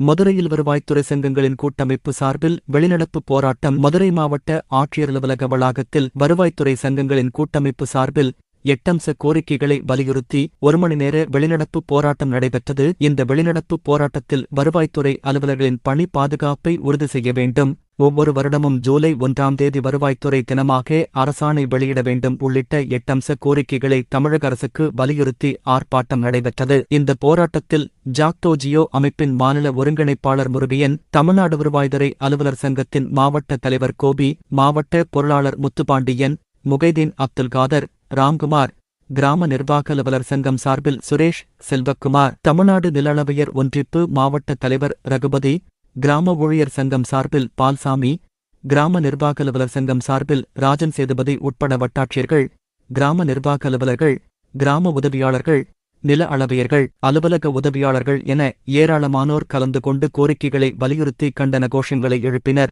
மதுரையில் வருவாய்த்துறை சங்கங்களின் கூட்டமைப்பு சார்பில் வெளிநடப்பு போராட்டம் மதுரை மாவட்ட ஆட்சியர் அலுவலக வளாகத்தில் வருவாய்த்துறை சங்கங்களின் கூட்டமைப்பு சார்பில் எட்டம்ச கோரிக்கைகளை வலியுறுத்தி ஒரு மணி நேர வெளிநடப்பு போராட்டம் நடைபெற்றது. இந்த வெளிநடப்பு போராட்டத்தில் வருவாய்த்துறை அலுவலர்களின் பணி பாதுகாப்பை உறுதி செய்ய வேண்டும். ஒவ்வொரு வருடமும் ஜூலை ஒன்றாம் தேதி வருவாய்த்துறை தினமாக அரசாணை வெளியிட வேண்டும் உள்ளிட்ட எட்டம்ச கோரிக்கைகளை தமிழக அரசுக்கு வலியுறுத்தி ஆர்ப்பாட்டம் நடைபெற்றது. இந்த போராட்டத்தில் ஜாக்டோஜியோ அமைப்பின் மாநில ஒருங்கிணைப்பாளர் முருகையன் தமிழ்நாடு வருவாய்துறை அலுவலர் சங்கத்தின் மாவட்ட தலைவர் கோபி மாவட்ட பொருளாளர் முத்துப்பாண்டியன் முகைதீன் அப்துல் காதர் ராம்குமார் கிராம நிர்வாக அலுவலர் சங்கம் சார்பில் சுரேஷ் செல்வக்குமார் தமிழ்நாடு நிலளவையர் ஒன்றிப்பு மாவட்ட தலைவர் ரகுபதி கிராம ஊழியர் சங்கம் சார்பில் பால்சாமி கிராம நிர்வாக அலுவலர் சங்கம் சார்பில் ராஜன் சேதுபதி உட்பட வட்டாட்சியர்கள் கிராம நிர்வாக அலுவலர்கள் கிராம உதவியாளர்கள் நில அளவையர்கள் அலுவலக உதவியாளர்கள் என ஏராளமானோர் கலந்து கொண்டு கோரிக்கைகளை வலியுறுத்தி கண்டன கோஷங்களை எழுப்பினர்.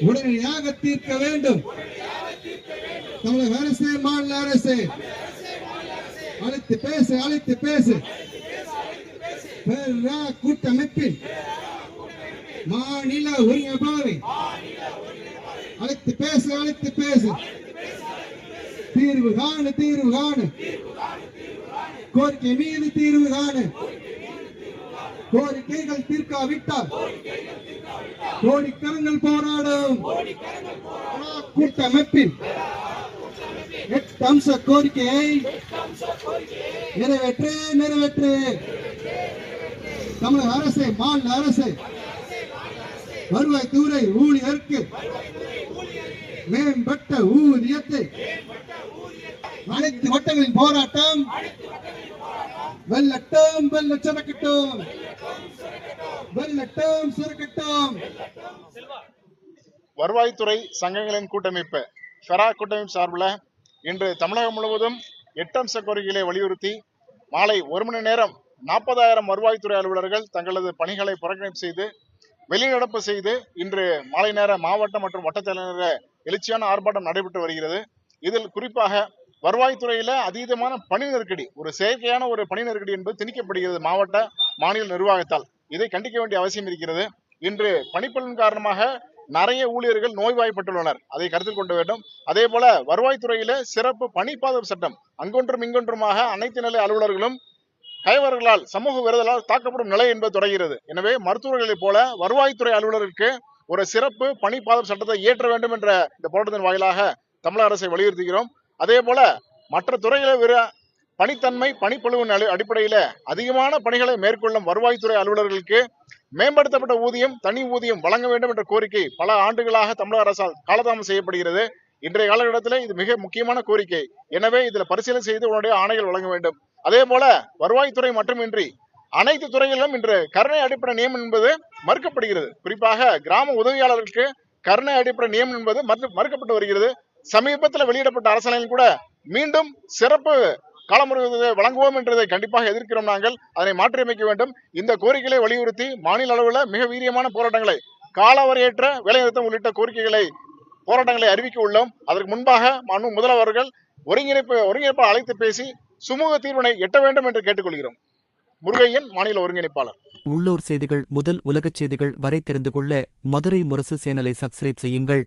உடனடியாக தீர்க்க வேண்டும். தமிழக அரசு மாநில அரசு. அழைத்து பேசு அழைத்து பேசு. பெரா கூட்டமைப்பின் மாநில ஒருங்கிணைப்பாளரை அழைத்து பேசு அழைத்து பேசு. தீர்வு காணு தீர்வு காணு. கோரிக்கை மீது தீர்வு காணு. கோரிக்கைகள் தீர்க்காவிட்டால் கோடிக்கரங்கள் போராடும். கூட்டமைப்பின் கம்ச அம்ச கோரிக்கையை நிறைவேற்று நிறைவேற்று. தமிழக அரசு மாநில அரசு. வருவாய்த்துறை ஊழியருக்கு மேம்பட்ட ஊதியத்தை. அனைத்து வட்டங்களின் போராட்டம். வெல்லட்டும் வெல்ல சிறக்கட்டும் வெல்லட்டும் சிறக்கட்டும் வருவாய்த்துறை சங்கங்களின் கூட்டமைப்பு ஃபெரா கூட்டமைப்பு சார்பில் இன்று தமிழகம் முழுவதும் எட்டு அம்ச கோரிக்கைகளை வலியுறுத்தி மாலை ஒரு மணி நேரம் நாற்பதாயிரம் வருவாய்த்துறை அலுவலர்கள் தங்களது பணிகளை புறக்கணிப்பு செய்து வெளிநடப்பு செய்து இன்று மாலை நேர மாவட்ட மற்றும் வட்டத்தலைநகர எழுச்சியான ஆர்ப்பாட்டம் நடைபெற்று வருகிறது. இதில் குறிப்பாக வருவாய்த்துறையில அதீதமான பணி நெருக்கடி ஒரு செயற்கையான ஒரு பணி நெருக்கடி என்பது திணிக்கப்படுகிறது மாவட்ட மாநில நிர்வாகத்தால். இதை கண்டிக்க வேண்டிய அவசியம் இருக்கிறது. இன்று பணிப்பலன் காரணமாக நிறைய ஊழியர்கள் நோய்வாய்ப்பட்டுள்ளனர். அதை கருத்தில் கொண்டு வேண்டும். அதே போல வருவாய்த்துறையில சிறப்பு பணி சட்டம். அங்கொன்றும் இங்கொன்றுமாக அனைத்து நிலை அலுவலர்களும் கைவர்களால் சமூக விருதலால் தாக்கப்படும் நிலை என்பது தொடர்கிறது. எனவே மருத்துவர்களைப் போல வருவாய்த்துறை அலுவலருக்கு ஒரு சிறப்பு பணி பாதுகாப்பு சட்டத்தை இயற்ற வேண்டும் என்ற இந்த போராட்டத்தின் வாயிலாக தமிழக அரசை வலியுறுத்துகிறோம். அதே போல மற்ற துறைகளை விட பணித்தன்மை பணிப்பொழுவின் அடி- அடிப்படையில அதிகமான பணிகளை மேற்கொள்ளும் வருவாய்த்துறை அலுவலர்களுக்கு மேம்படுத்தப்பட்ட ஊதியம் தனி ஊதியம் வழங்க வேண்டும் என்ற கோரிக்கை பல ஆண்டுகளாக தமிழக அரசால் காலதாமம் செய்யப்படுகிறது. இன்றைய காலகட்டத்தில் இது மிக முக்கியமான கோரிக்கை. எனவே இதில் பரிசீலனை செய்து உடனடியாக ஆணைகள் வழங்க வேண்டும். அதே போல வருவாய்த்துறை மட்டுமின்றி அனைத்து துறைகளிலும் இன்று கருணை அடிப்படை நியமனம் என்பது மறுக்கப்படுகிறது. குறிப்பாக கிராம உதவியாளர்களுக்கு கருணை அடிப்படை நியமனம் என்பது மறு- மறுக்கப்பட்டு வருகிறது. சமீபத்தில் வெளியிடப்பட்ட அரசாணையில் கூட மீண்டும் சிறப்பு காலமுறை வழங்குவோம் என்றதை கண்டிப்பாக எதிர்க்கிறோம் நாங்கள். அதனை மாற்றியமைக்க வேண்டும். இந்த கோரிக்கைகளை வலியுறுத்தி மாநில அளவில் மிக வீரியமான போராட்டங்களை காலவரையற்ற வேலைநிறுத்தம் உள்ளிட்ட கோரிக்கைகளை போராட்டங்களை அறிவிக்க உள்ளோம். அதற்கு முன்பாக மனு முதல்வர்கள் ஒருங்கிணைப்பு ஒருங்கிணைப்பாளர் அழைத்து பேசி சுமூக தீர்வினை எட்ட வேண்டும் என்று கேட்டுக்கொள்கிறோம். முருகையன் மாநில ஒருங்கிணைப்பாளர். உள்ளூர் செய்திகள் முதல் உலகச் செய்திகள் வரை தெரிந்து கொள்ள மதுரை முரசு சேனலை சப்ஸ்கிரைப் செய்யுங்கள்.